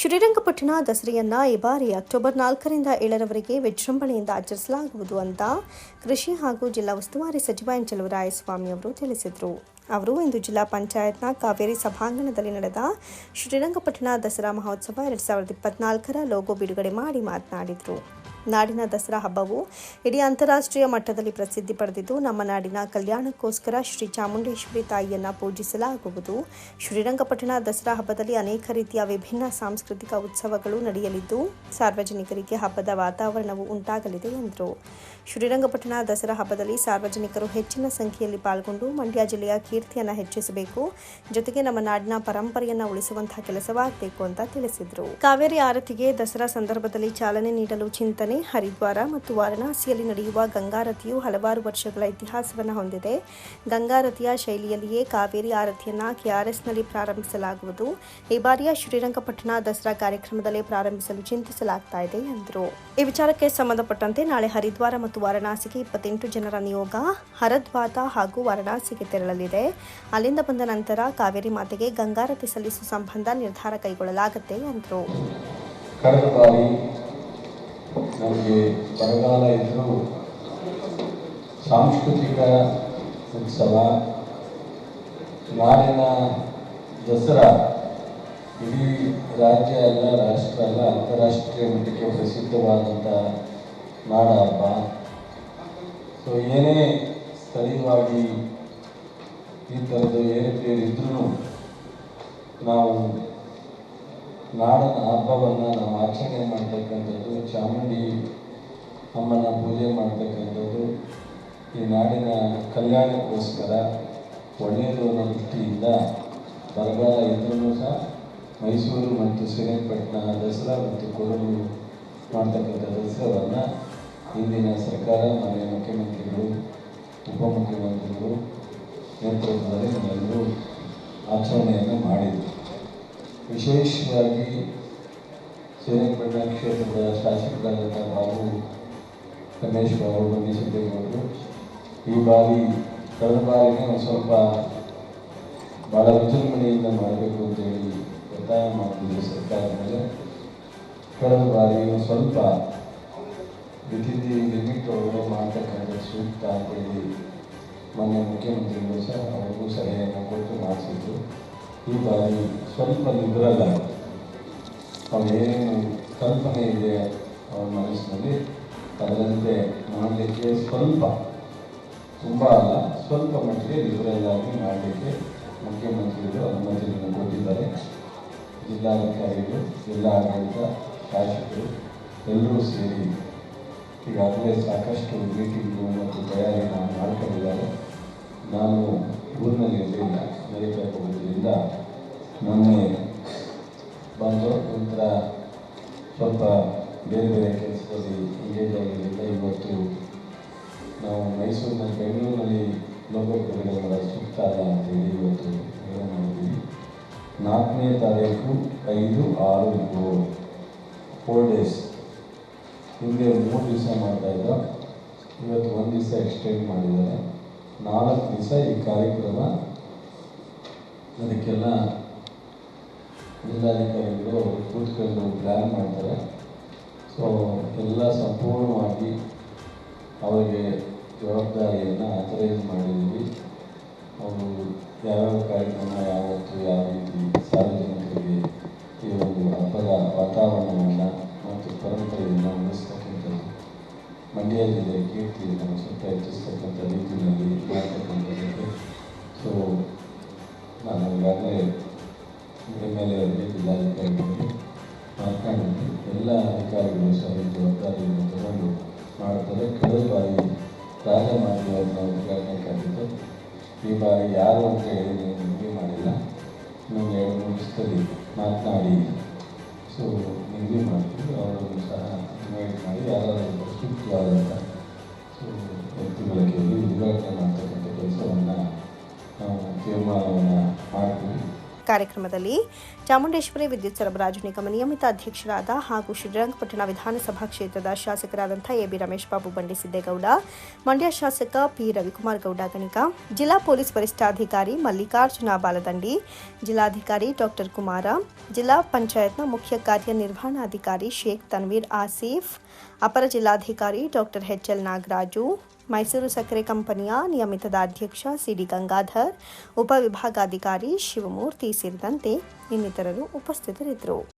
ಶ್ರೀರಂಗಪಟ್ಟಣ ದಸರೆಯನ್ನ ಈ ಬಾರಿ ಅಕ್ಟೋಬರ್ ನಾಲ್ಕರಿಂದ ಏಳರವರೆಗೆ ವಿಜೃಂಭಣೆಯಿಂದ ಆಚರಿಸಲಾಗುವುದು ಅಂತ ಕೃಷಿ ಹಾಗೂ ಜಿಲ್ಲಾ ಉಸ್ತುವಾರಿ ಸಚಿವ ಎನ್ ಚಲುವರಾಯಸ್ವಾಮಿ ಅವರು ತಿಳಿಸಿದರು. ಅವರು ಇಂದು ಜಿಲ್ಲಾ ಪಂಚಾಯತ್ನ ಕಾವೇರಿ ಸಭಾಂಗಣದಲ್ಲಿ ನಡೆದ ಶ್ರೀರಂಗಪಟ್ಟಣ ದಸರಾ ಮಹೋತ್ಸವ ಎರಡು ಸಾವಿರದ ಇಪ್ಪತ್ನಾಲ್ಕರ ಲೋಗೋ ಬಿಡುಗಡೆ ಮಾಡಿ ಮಾತನಾಡಿದರು. ನಾಡಿನ ದಸರಾ ಹಬ್ಬವು ಇಡೀ ಅಂತಾರಾಷ್ಟ್ರೀಯ ಮಟ್ಟದಲ್ಲಿ ಪ್ರಸಿದ್ಧಿ ಪಡೆದಿದ್ದು, ನಮ್ಮ ನಾಡಿನ ಕಲ್ಯಾಣಕ್ಕೋಸ್ಕರ ಶ್ರೀ ಚಾಮುಂಡೇಶ್ವರಿ ತಾಯಿಯನ್ನು ಪೂಜಿಸಲಾಗುವುದು. ಶ್ರೀರಂಗಪಟ್ಟಣ ದಸರಾ ಹಬ್ಬದಲ್ಲಿ ಅನೇಕ ರೀತಿಯ ವಿಭಿನ್ನ ಸಾಂಸ್ಕೃತಿಕ ಉತ್ಸವಗಳು ನಡೆಯಲಿದ್ದು, ಸಾರ್ವಜನಿಕರಿಗೆ ಹಬ್ಬದ ವಾತಾವರಣವು ಉಂಟಾಗಲಿದೆ ಎಂದರು. ಶ್ರೀರಂಗಪಟ್ಟಣ ದಸರಾ ಹಬ್ಬದಲ್ಲಿ ಸಾರ್ವಜನಿಕರು ಹೆಚ್ಚಿನ ಸಂಖ್ಯೆಯಲ್ಲಿ ಪಾಲ್ಗೊಂಡು ಮಂಡ್ಯ ಜಿಲ್ಲೆಯ ಕೀರ್ತಿಯನ್ನು ಹೆಚ್ಚಿಸಬೇಕು, ಜೊತೆಗೆ ನಮ್ಮ ನಾಡಿನ ಪರಂಪರೆಯನ್ನು ಉಳಿಸುವಂತಹ ಕೆಲಸವಾಗಬೇಕು ಅಂತ ತಿಳಿಸಿದರು. ಕಾವೇರಿ ಆರತಿಗೆ ದಸರಾ ಸಂದರ್ಭದಲ್ಲಿ ಚಾಲನೆ ನೀಡಲು ಚಿಂತನೆ ಹರಿದ್ವಾರ ಮತ್ತು ವಾರಣಾಸಿಯಲ್ಲಿ ನಡೆಯುವ ಗಂಗಾರತಿಯು ಹಲವಾರು ವರ್ಷಗಳ ಇತಿಹಾಸವನ್ನು ಹೊಂದಿದೆ. ಗಂಗಾರತಿಯ ಶೈಲಿಯಲ್ಲಿಯೇ ಕಾವೇರಿ ಆರತಿಯನ್ನು ಕೆಆರ್ಎಸ್ನಲ್ಲಿ ಪ್ರಾರಂಭಿಸಲಾಗುವುದು. ಈ ಬಾರಿಯ ಶ್ರೀರಂಗಪಟ್ಟಣ ದಸರಾ ಕಾರ್ಯಕ್ರಮದಲ್ಲಿ ಪ್ರಾರಂಭಿಸಲು ಚಿಂತಿಸಲಾಗ್ತಾ ಇದೆ, ಎಂದರು. ಈ ವಿಚಾರಕ್ಕೆ ಸಂಬಂಧಪಟ್ಟಂತೆ ನಾಳೆ ಹರಿದ್ವಾರ ಮತ್ತು ವಾರಣಾಸಿಗೆ ಇಪ್ಪತ್ತೆಂಟು ಜನರ ನಿಯೋಗ ಹರದ್ವಾತ ಹಾಗೂ ವಾರಣಾಸಿಗೆ ತೆರಳಲಿದೆ. ಅಲ್ಲಿಂದ ಬಂದ ನಂತರ ಕಾವೇರಿ ಮಾತೆಗೆ ಗಂಗಾರತಿ ಸಲ್ಲಿಸುವ ಸಂಬಂಧ ನಿರ್ಧಾರ ಕೈಗೊಳ್ಳಲಾಗುತ್ತೆ, ಎಂದರು. ನಮಗೆ ಬರಗಾಲ ಇದ್ದರೂ ಸಾಂಸ್ಕೃತಿಕ ಉತ್ಸವ, ನಾಡಿನ ದಸರಾ, ಇಡೀ ರಾಜ್ಯ ಅಲ್ಲ ರಾಷ್ಟ್ರ ಅಲ್ಲ ಅಂತಾರಾಷ್ಟ್ರೀಯ ಮಟ್ಟಕ್ಕೆ ಪ್ರಸಿದ್ಧವಾದಂಥ ನಾಡ ಹಬ್ಬ ಸೊ ಏನೇ ಸ್ಥಳೀಯವಾಗಿ ಈ ಥರದ್ದು ಇದ್ರೂ ನಾವು ನಾಡನ ಹಬ್ಬವನ್ನು ನಾವು ಆಚರಣೆ ಮಾಡ್ತಕ್ಕಂಥದ್ದು ಅಮ್ಮನ ಪೂಜೆ ಮಾಡ್ತಕ್ಕಂಥದ್ದು ಈ ನಾಡಿನ ಕಲ್ಯಾಣಕ್ಕೋಸ್ಕರ ಒಳ್ಳೆಯದು ಅನ್ನೋ ದೃಷ್ಟಿಯಿಂದ ಬರಗಾಲ ಇದ್ರೂ ಸಹ ಮೈಸೂರು ಮತ್ತು ಶ್ರೀರಂಗಪಟ್ಟಣ, ದಸರಾ ಮತ್ತು ಕೊಡಗು ಮಾಡ್ತಕ್ಕಂಥ ದಸರಾವನ್ನು ಇಂದಿನ ಸರ್ಕಾರ ಮಾನ್ಯ ಮುಖ್ಯಮಂತ್ರಿಗಳು, ಉಪಮುಖ್ಯಮಂತ್ರಿಗಳು, ನೇತೃತ್ವದಲ್ಲಿ ನಾವೆಲ್ಲರೂ ಆಚರಣೆಯನ್ನು ಮಾಡಿದರು ವಿಶೇಷವಾಗಿ ಶ್ರೀರಂಗಪಟ್ಟಣ ಕ್ಷೇತ್ರದ ಶಾಸಕರಾದಂಥ ಬಾಬು ರಮೇಶ್ ಬಾಬು ಅವರು ಈ ಬಾರಿ ಕಳೆದ ಬಾರಿನೇ ಒಂದು ಸ್ವಲ್ಪ ಭಾಳ ವಿಜೃಂಭಣೆಯಿಂದ ಮಾಡಬೇಕು ಅಂತೇಳಿ ಒತ್ತಾಯ ಮಾಡ್ತಿದ್ದೆ ಸರ್ಕಾರದ ಮೇಲೆ. ಕಳೆದ ಬಾರಿ ಒಂದು ಸ್ವಲ್ಪ ವಿಧಿದಿ ಲಿಮಿಟ್ ಒಳಗಡೆ ಮಾಡ್ತಕ್ಕಂಥ ಸೂಕ್ತ ಅಂತೇಳಿ ಮೊನ್ನೆ ಮುಖ್ಯಮಂತ್ರಿಗಳು ಸಹ ಅವ್ರಿಗೂ ಸಲಹೆಯನ್ನು ಕೊಟ್ಟು ಮಾಡಿಸಿದ್ರು. ಈ ಬಾರಿ ಸ್ವಲ್ಪ ನಿದ್ರಲ್ಲ. ಅವ್ರೇನು ಕಲ್ಪನೆ ಇದೆ ಅವ್ರ ಮನಸ್ಸಿನಲ್ಲಿ. ಅದರಂತೆ ಮಾಡಲಿಕ್ಕೆ ಸ್ವಲ್ಪ, ತುಂಬ ಅಲ್ಲ, ಸ್ವಲ್ಪ ಮಟ್ಟಿಗೆ ಲಿಬರಲ್ ಆಗಿ ಮಾಡಲಿಕ್ಕೆ ಮುಖ್ಯಮಂತ್ರಿಗಳು ಅನುಮತಿಯನ್ನು ಕೊಟ್ಟಿದ್ದಾರೆ. ಜಿಲ್ಲಾಧಿಕಾರಿಗಳು ಜಿಲ್ಲಾ ಆಡಳಿತ ಶಾಸಕರು ಎಲ್ಲರೂ ಸೇರಿ ಈಗಾಗಲೇ ಸಾಕಷ್ಟು ಮೀಟಿಂಗು ಮತ್ತು ತಯಾರಿನ ಮಾಡ್ಕೊಂಡಿದ್ದಾರೆ. ನಾನು ಊರಿನಲ್ಲಿ ಇರಲಿಲ್ಲ ಅಮೆರಿಕಕ್ಕೆ ಹೋಗೋದ್ರಿಂದ ಮೊನ್ನೆ ಬಂದು ನಂತರ ಸ್ವಲ್ಪ ಬೇರೆ ಬೇರೆ ಕೆಲಸದಲ್ಲಿ ಎಂಗೇಜ್ ಇವತ್ತು ನಾವು ಮೈಸೂರಿನ ಬೆಂಗಳೂರಿನಲ್ಲಿ ಮಾಡೋದು ಸೂಕ್ತ ಅಲ್ಲ ಅಂತೇಳಿ ಇವತ್ತು ಮಾಡಿದ್ದೀವಿ ನಾಲ್ಕನೇ ತಾರೀಕು ಐದು ಆರು ಏಳು. ಫೋರ್ ಡೇಸ್ ಹಿಂದೆ ಮೂರು ದಿವಸ ಮಾಡ್ತಾ ಇದ್ದ. ಇವತ್ತು ಒಂದು ದಿವಸ ಎಕ್ಸ್ಟೆಂಡ್ ಮಾಡಿದ್ದಾರೆ. ನಾಲ್ಕು ದಿವಸ ಈ ಕಾರ್ಯಕ್ರಮ ಅದಕ್ಕೆಲ್ಲ ಜಿಲ್ಲಾಧಿಕಾರಿಗಳು ಕೂತ್ಕೊಂಡು ಪ್ಲ್ಯಾನ್ ಮಾಡ್ತಾರೆ. ಸೊ ಎಲ್ಲ ಸಂಪೂರ್ಣವಾಗಿ ಅವರಿಗೆ ಜವಾಬ್ದಾರಿಯನ್ನು ಆಥರೈಸ್ ಮಾಡಿದ್ದೀವಿ. ಅವರು ಯಾವ್ಯಾವ ಕಾರ್ಯಕ್ರಮ ಯಾವತ್ತು ಯಾವ ರೀತಿ ಸಾರ್ವಜನಿಕರಿಗೆ ಈ ಒಂದು ಹಬ್ಬದ ವಾತಾವರಣವನ್ನು ಮತ್ತು ಪರಂಪರೆಯನ್ನು ಉಳಿಸ್ತಕ್ಕಂಥದ್ದು ಮಂಡ್ಯ ಜಿಲ್ಲೆಯ ಕೀರ್ತಿಯನ್ನು ಎಲ್ಲ ಅಧಿಕಾರಿಗಳು ಈ ಜವಾಬ್ದಾರಿಯನ್ನು ತಗೊಂಡು ಮಾಡ್ತಾರೆ. ಕಳೆದ ಬಾರಿ ರಾಜಮಾರ್ಗವನ್ನು ಉದ್ಘಾಟನೆ ಕಂಡಿದ್ದು ಈ ಬಾರಿ ಯಾರು ಅಂತ ಹೇಳಿ ನಿಮಗೆ ಮಾಡಿಲ್ಲ. ನಿಮಗೆ ಎರಡು ಮೂರು ಮಾತನಾಡಿ. ಸೊ ನಿಮಗೆ ಮಾಡ್ತೀವಿ. ಅವರನ್ನು ಸಹ ಇನ್ವೈಟ್ ಮಾಡಿ. ಯಾರಾದರೂ ಪ್ರಸ್ತುತವಾದಂಥ ಸೊ ವ್ಯಕ್ತಿಗಳ ಕೇಳಿ ಉದ್ಘಾಟನೆ ಮಾಡ್ತಕ್ಕಂಥ ಕೆಲಸವನ್ನು ನಾವು ತೀರ್ಮಾನವನ್ನು ಮಾಡ್ತೀವಿ. ಕಾರ್ಯಕ್ರಮದಲ್ಲಿ ಚಾಮುಂಡೇಶ್ವರಿ ವಿದ್ಯುತ್ ಸರಬರಾಜು ನಿಗಮ ನಿಯಮಿತ ಅಧ್ಯಕ್ಷರಾದ ಹಾಗೂ ಶ್ರೀರಂಗಪಟ್ಟಣ ವಿಧಾನಸಭಾ ಕ್ಷೇತ್ರದ ಶಾಸಕರಾದಂಥ ಎಬಿ ರಮೇಶ್ ಬಾಬು ಬಂಡಿ ಸಿದ್ದೇಗೌಡ ಮಂಡ್ಯ ಶಾಸಕ ಪಿ ರವಿಕುಮಾರ್ ಗೌಡ ಗಣಿಕ ಜಿಲ್ಲಾ ಪೊಲೀಸ್ ವರಿಷ್ಠಾಧಿಕಾರಿ ಮಲ್ಲಿಕಾರ್ಜುನ ಬಾಲದಂಡಿ, ಜಿಲ್ಲಾಧಿಕಾರಿ ಡಾಕ್ಟರ್ ಕುಮಾರ, ಜಿಲ್ಲಾ ಪಂಚಾಯತ್ನ ಮುಖ್ಯ ಕಾರ್ಯನಿರ್ವಹಣಾಧಿಕಾರಿ ಶೇಖ್ ತನ್ವೀರ್ ಆಸೀಫ್, ಅಪರ ಜಿಲ್ಲಾಧಿಕಾರಿ doctor H L Nagaraju, Mysuru ಸಕ್ಕರೆ ಕಂಪನಿಯ ನಿಯಮಿತದ ಅಧ್ಯಕ್ಷ ಸಿಡಿ ಗಂಗಾಧರ್, ಉಪವಿಭಾಗಾಧಿಕಾರಿ ಶಿವಮೂರ್ತಿ ಸೇರಿದಂತೆ ಇನ್ನಿತರರು ಉಪಸ್ಥಿತರಿದ್ದರು.